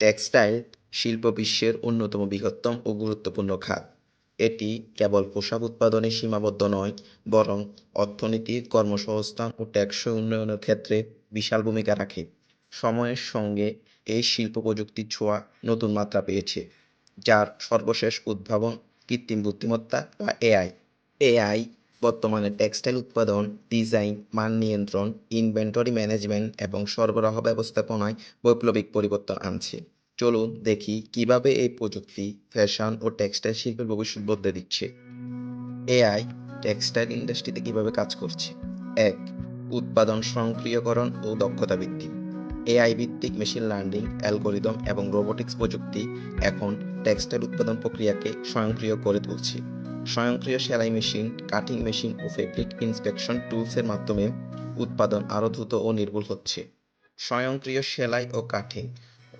Textile শিল্প বিশ্বের অন্যতম বৃহত্তম ও গুরুত্বপূর্ণ খাত। এটি কেবল পোশাক উৎপাদনে সীমাবদ্ধ নয়, বরং অর্থনীতি কর্মসংস্থান ও টেকসই উন্নয়নের ক্ষেত্রে বিশাল ভূমিকা রাখে। সময়ের সঙ্গে এই শিল্প প্রযুক্তির ছোঁয়া নতুন মাত্রা পেয়েছে, যার সর্বশেষ উদ্ভাবন কৃত্রিম বুদ্ধিমত্তা বা এআই। এআই বর্তমানে টেক্সটাইল উৎপাদন, ডিজাইন, মান নিয়ন্ত্রণ, ইনভেন্টরি ম্যানেজমেন্ট এবং সরবরাহ ব্যবস্থাপনায় বৈপ্লবিক পরিবর্তন আনছে। চলুন দেখি কীভাবে এই প্রযুক্তি, ফ্যাশন ও টেক্সটাইল শিল্পের ভবিষ্যৎ বদলে দিচ্ছে। এআই, টেক্সটাইল ইন্ডাস্ট্রিতে কীভাবে কাজ করছে? এক, উৎপাদন স্বয়ংক্রিয়করণ ও দক্ষতা বৃদ্ধি। এআই ভিত্তিক মেশিন লার্নিং, অ্যালগোরিদম এবং রোবোটিক্স প্রযুক্তি এখন টেক্সটাইল উৎপাদন প্রক্রিয়াকে স্বয়ংক্রিয় করে তুলছে। স্বয়ংক্রিয় সেলাই মেশিন কাটিং মেশিন ও ফেব্রিক ইন্সপেকশন টুলসের মাধ্যমে উৎপাদন আরও দ্রুত ও নির্ভুল হচ্ছে। স্বয়ংক্রিয় সেলাই ও কাটিং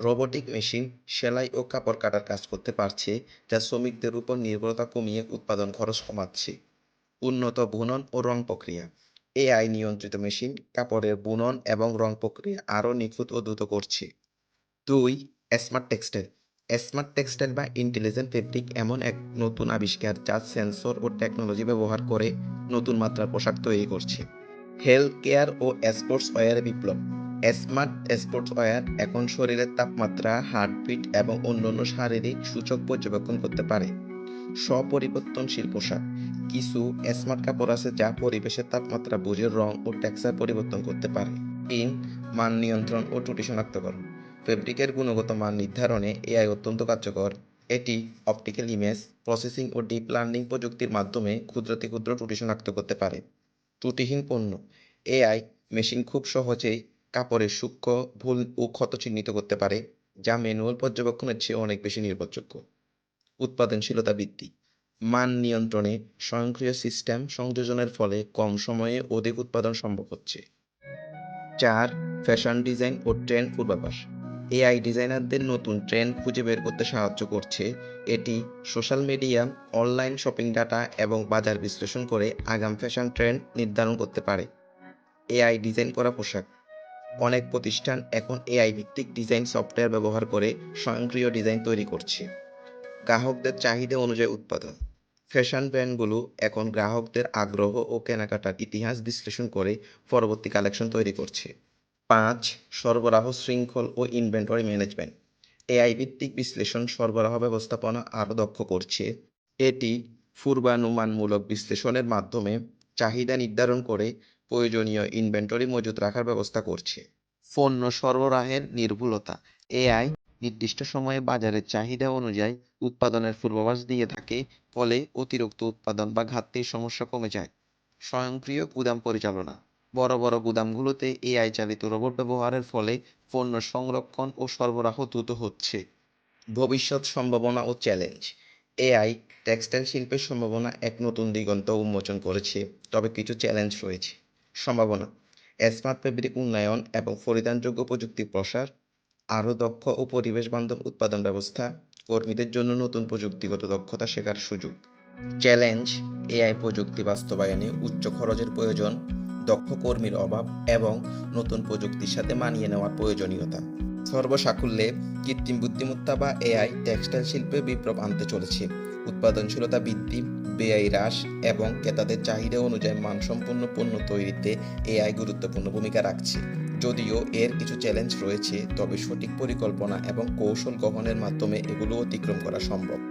রোবোটিক মেশিন সেলাই ও কাপড় কাটার কাজ করতে পারছে, যা শ্রমিকদের উপর নির্ভরতা কমিয়ে উৎপাদন খরচ কমাচ্ছে। উন্নত বুনন ও রং প্রক্রিয়া এআই নিয়ন্ত্রিত মেশিন কাপড়ের বুনন এবং রং প্রক্রিয়া আরও নিখুঁত ও দ্রুত করছে। দুই স্মার্ট টেক্সটাইল স্মার্ট টেক্সটাইল বা ইন্টেলিজেন্ট ফেব্রিক এমন এক নতুন আবিষ্কার যা সেন্সর ও টেকনোলজি ব্যবহার করে নতুন মাত্রার পোশাক তৈরি করছে। হেলথ কেয়ার ও স্পোর্টস ওয়্যারে বিপ্লব। স্মার্ট স্পোর্টস ওয়্যার এখন শরীরের তাপমাত্রা, হার্টবিট এবং অন্যান্য শারীরিক সূচক পর্যবেক্ষণ করতে পারে। স্বপরিবর্তনশীল পোশাক। কিছু স্মার্ট কাপড় আছে যা পরিবেশের তাপমাত্রা বুঝে রং ও টেক্সচার পরিবর্তন করতে পারে। তিন, মান নিয়ন্ত্রণ ও ত্রুটি শনাক্তকরণ। ফেব্রিকের গুণগত মান নির্ধারণে এআই অত্যন্ত কার্যকর। এটি অপটিক্যাল ইমেজ, প্রসেসিং ও ডিপ লার্নিং প্রযুক্তির মাধ্যমে ক্ষুদ্রাতি ক্ষুদ্র ত্রুটি শনাক্ত করতে পারে। ত্রুটিহীন পণ্য, এআই মেশিন খুব সহজেই কাপড়ের সূক্ষ্ম, ভুল ও ক্ষত চিহ্নিত করতে পারে, যা ম্যানুয়াল পর্যবেক্ষণের চেয়ে অনেক বেশি নির্ভরযোগ্য। উৎপাদনশীলতা বৃদ্ধি, মান নিয়ন্ত্রণে স্বয়ংক্রিয় সিস্টেম সংযোজনের ফলে কম সময়ে অধিক উৎপাদন সম্ভব হচ্ছে। চার, ফ্যাশন ডিজাইন ও ট্রেন্ড পূর্বাভাস। এআই ডিজাইনারদের নতুন ট্রেন্ড খুঁজে বের করতে সাহায্য করছে। এটি social media, online shopping data এবং বাজার বিশ্লেষণ করে আগাম ফ্যাশন ট্রেন্ড নির্ধারণ করতে পারে। এআই ডিজাইন করা পোশাক। অনেক প্রতিষ্ঠান এখন এআই ভিত্তিক ডিজাইন সফটওয়্যার ব্যবহার করে স্বয়ংক্রিয় ডিজাইন তৈরি করছে। গ্রাহকদের চাহিদা অনুযায়ী উৎপাদন। ফ্যাশন ব্র্যান্ডগুলো এখন গ্রাহকদের আগ্রহ ও কেনাকাটার ইতিহাস বিশ্লেষণ করে পরবর্তী কালেকশন তৈরি করছে। পাঁচ, সরবরাহ শৃঙ্খল ও ইনভেন্টরি ম্যানেজমেন্ট এআই ভিত্তিক বিশ্লেষণ, সরবরাহ ব্যবস্থাপনা আরও দক্ষ করছে। এটি পূর্বানুমানমূলক বিশ্লেষণের মাধ্যমে চাহিদা নির্ধারণ করে প্রয়োজনীয় ইনভেন্টরি মজুত রাখার ব্যবস্থা করছে। পণ্য সরবরাহের নির্ভুলতা। এআই নির্দিষ্ট সময়ে বাজারের চাহিদা অনুযায়ী উৎপাদনের পূর্বাভাস দিয়ে থাকে, ফলে অতিরিক্ত উৎপাদন বা ঘাটতির সমস্যা কমে যায়। স্বয়ংক্রিয় গুদাম পরিচালনা। বড় বড় গুদামগুলোতে এআই চালিত রোবট ব্যবহারের ফলে পণ্য সংরক্ষণ ও সরবরাহ দ্রুত হচ্ছে। ভবিষ্যৎ সম্ভাবনা ও চ্যালেঞ্জ। এআই টেক্সটাইল শিল্পের সম্ভাবনা এক নতুন দিগন্ত উন্মোচন করেছে, তবে কিছু চ্যালেঞ্জ রয়েছে। সম্ভাবনা, স্মার্ট ফেব্রিক উন্নয়ন এবং পরিধানযোগ্য প্রযুক্তির প্রসার, আরও দক্ষ ও পরিবেশ বান্ধব উৎপাদন ব্যবস্থা, কর্মীদের জন্য নতুন প্রযুক্তিগত দক্ষতা শেখার সুযোগ। চ্যালেঞ্জ এআই প্রযুক্তি বাস্তবায়নে উচ্চ খরচের প্রয়োজন দক্ষ কর্মীর অভাব এবং নতুন প্রযুক্তির সাথে মানিয়ে নেওয়ার প্রয়োজনীয়তা। সর্বসাকুল্যে কৃত্রিম বুদ্ধিমত্তা বা এআই টেক্সটাইল শিল্পে বিপ্লব আনতে চলেছে। উৎপাদনশীলতা বৃদ্ধি, ব্যয় হ্রাস এবং ক্রেতাদের চাহিদা অনুযায়ী মানসম্পন্ন পণ্য তৈরিতে এআই গুরুত্বপূর্ণ ভূমিকা রাখছে। যদিও এর কিছু চ্যালেঞ্জ রয়েছে, তবে সঠিক পরিকল্পনা এবং কৌশল গ্রহণের মাধ্যমে এগুলো অতিক্রম করা সম্ভব।